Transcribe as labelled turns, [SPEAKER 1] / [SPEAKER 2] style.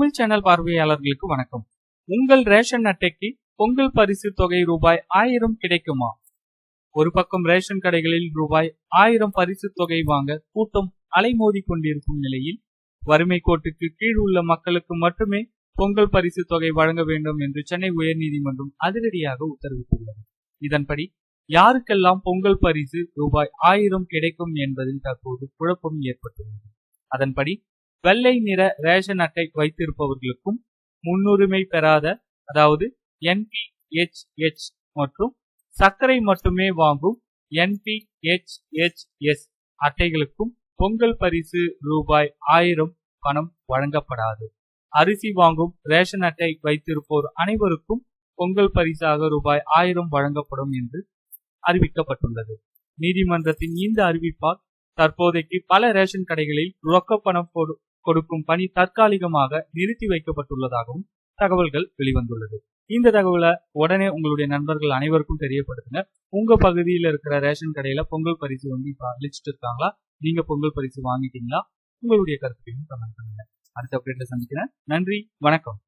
[SPEAKER 1] Tamil channel பார்வையாளர்களுக்கு வணக்கம். உங்கள் ரேஷன் அட்டைக்கு பொங்கல் பரிசு தொகை ரூபாய் ஆயிரம் கிடைக்குமா? ஒரு பக்கம் ரேஷன் கடைகளில் ரூபாய் ஆயிரம் பரிசு தொகை வாங்க கூட்டம் அலைமோதி கொண்டிருக்கும் நிலையில் வறுமை கோட்டுக்கு கீழ் உள்ள மக்களுக்கு மட்டுமே பொங்கல் பரிசு தொகை வழங்க வேண்டும் என்று சென்னை உயர்நீதிமன்றம் அதிரடியாக உத்தரவிட்டுள்ளது. இதன்படி யாருக்கெல்லாம் பொங்கல் பரிசு ரூபாய் ஆயிரம் கிடைக்கும் என்பதில் தற்போது குழப்பம் ஏற்பட்டுள்ளது. அதன்படி வெள்ளை நிற ரேஷன் அட்டை வைத்திருப்பவர்களுக்கும் முன்னுரிமை பெறாத அதாவது என்பிஹெச்ஹெச் மற்றும் சர்க்கரை மட்டுமே வாங்கும் என்பிஹெச்ஹெச்எஸ் அட்டைகளுக்கும் பொங்கல் பரிசு ரூபாய் ஆயிரம் பணம் வழங்கப்படாது. அரிசி வாங்கும் ரேஷன் அட்டை வைத்திருப்போர் அனைவருக்கும் பொங்கல் பரிசாக ரூபாய் ஆயிரம் வழங்கப்படும் என்று அறிவிக்கப்பட்டுள்ளது. நீதிமன்றத்தின் இந்த அறிவிப்பால் தற்போதைக்கு பல ரேஷன் கடைகளில் ரொக்க பணம் கொடுக்கும் பணி தற்காலிகமாக நிறுத்தி வைக்கப்பட்டுள்ளதாகவும் தகவல்கள் வெளிவந்துள்ளது. இந்த தகவலை உடனே உங்களுடைய நண்பர்கள் அனைவருக்கும் தெரியப்படுத்துங்க. உங்க பகுதியில் இருக்கிற ரேஷன் கடையில பொங்கல் பரிசு வந்து இப்ப அழிச்சிட்டு இருக்காங்களா? நீங்க பொங்கல் பரிசு வாங்கிட்டீங்களா? உங்களுடைய கருத்தையும் கமெண்ட் பண்ணுங்க. அடுத்த அப்டேட்ல சந்திக்கிறேன். நன்றி. வணக்கம்.